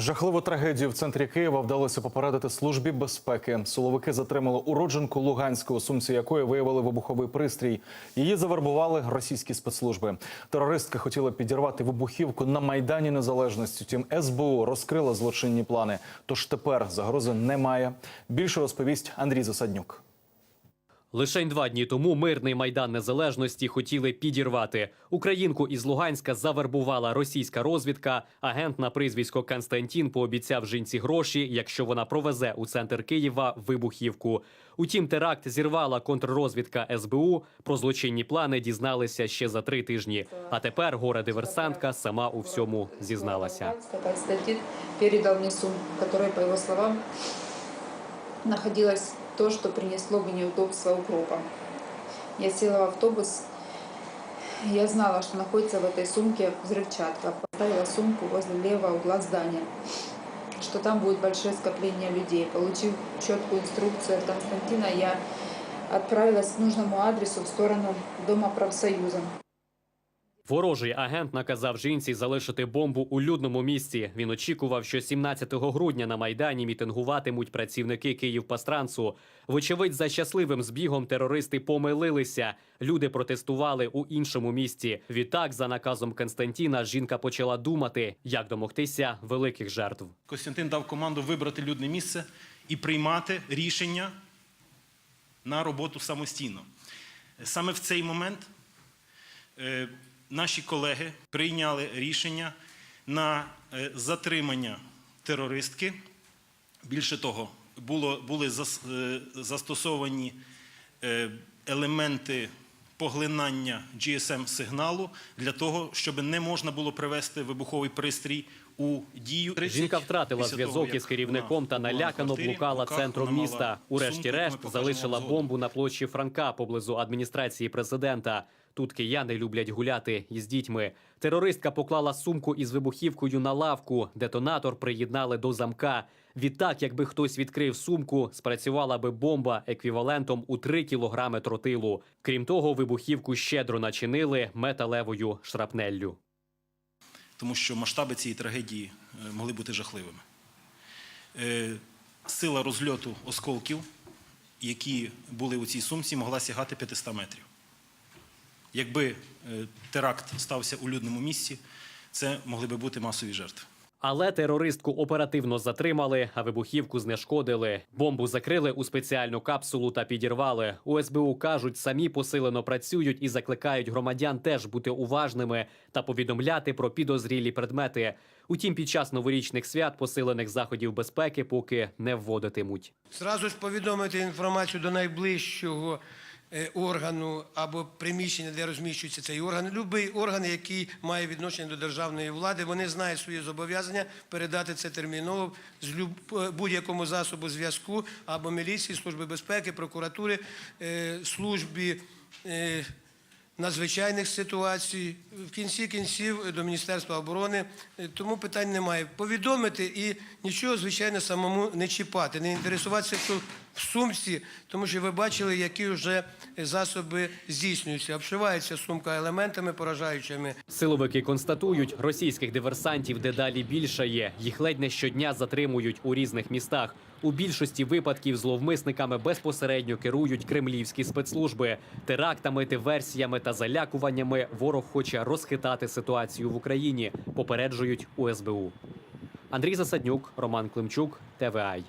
Жахливу трагедію в центрі Києва вдалося попередити службі безпеки. Силовики затримали уродженку Луганську, у сумці якої виявили вибуховий пристрій. Її завербували російські спецслужби. Терористка хотіла підірвати вибухівку на майдані Незалежності. Втім, СБУ розкрила злочинні плани. Тож тепер загрози немає. Більше розповість Андрій Засаднюк. Лишень два дні тому мирний майдан незалежності хотіли підірвати. Українку із Луганська завербувала російська розвідка. Агент на прізвисько Константін пообіцяв жінці гроші, якщо вона провезе у центр Києва вибухівку. Утім, теракт зірвала контррозвідка СБУ. Про злочинні плани дізналися ще за три тижні. А тепер горе диверсантка сама у всьому зізналася. Константин передал мне сумку, в которой, по его словам, находилось то, что принесло бы неудобства укропа. Я села в автобус. Я знала, что находится в этой сумке взрывчатка. Поставила сумку возле левого угла здания, что там будет большое скопление людей. Получив четкую инструкцию от Константина, я отправилась к нужному адресу в сторону Дома профсоюза. Ворожий агент наказав жінці залишити бомбу у людному місці. Він очікував, що 17 грудня на майдані мітингуватимуть працівники Київпастрансу. Вочевидь, за щасливим збігом терористи помилилися. Люди протестували у іншому місці. Відтак, за наказом Константіна, жінка почала думати, як домогтися великих жертв. Костянтин дав команду вибрати людне місце і приймати рішення на роботу самостійно. Саме в цей момент е, наші колеги прийняли рішення на е, затримання терористки. Більше того, було, були е, застосовані е, елементи поглинання GSM-сигналу для того, щоб не можна було привести вибуховий пристрій у дію. Жінка втратила зв'язок із керівником та налякано блукала центром міста. Урешті-решт залишила бомбу на площі Франка поблизу адміністрації президента. Тут кияни люблять гуляти із дітьми. Терористка поклала сумку із вибухівкою на лавку. Детонатор приєднали до замка. Відтак, якби хтось відкрив сумку, спрацювала би бомба еквівалентом у 3 кілограми тротилу. Крім того, вибухівку щедро начинили металевою шрапнеллю. тому що масштаби цієї трагедії е, могли бути жахливими. Е, Сила розльоту осколків, які були у цій сумці, могла сягати 500 метрів. Якби е, теракт стався у людному місці, це могли би бути масові жертви. Але терористку оперативно затримали, а вибухівку знешкодили. Бомбу закрили у спеціальну капсулу та підірвали. У СБУ кажуть, самі посилено працюють і закликають громадян теж бути уважними та повідомляти про підозрілі предмети. Утім, під час новорічних свят посилених заходів безпеки поки не вводитимуть. Зразу ж повідомити інформацію до найближчого органу або приміщення, де розміщується цей орган. Любий орган, який має відношення до державної влади, вони знають свої зобов'язання передати це терміново з е, будь-якому засобу зв'язку або міліції, служби безпеки, прокуратури, е, службі. Е, надзвичайних ситуацій, в кінці кінців до Міністерства оборони. Е, Тому питань немає. Повідомити і нічого, звичайно, самому не чіпати, не інтересуватися в сумці, тому що ви бачили, які вже засоби здійснюються. Обшивається сумка елементами поражаючими. Силовики констатують, російських диверсантів дедалі більше є. Їх ледь не щодня затримують у різних містах. У більшості випадків зловмисниками безпосередньо керують кремлівські спецслужби. Терактами, диверсіями та залякуваннями ворог хоче розхитати ситуацію в Україні. Попереджують у СБУ. Андрій Засаднюк, Роман Климчук, ТВАЙ.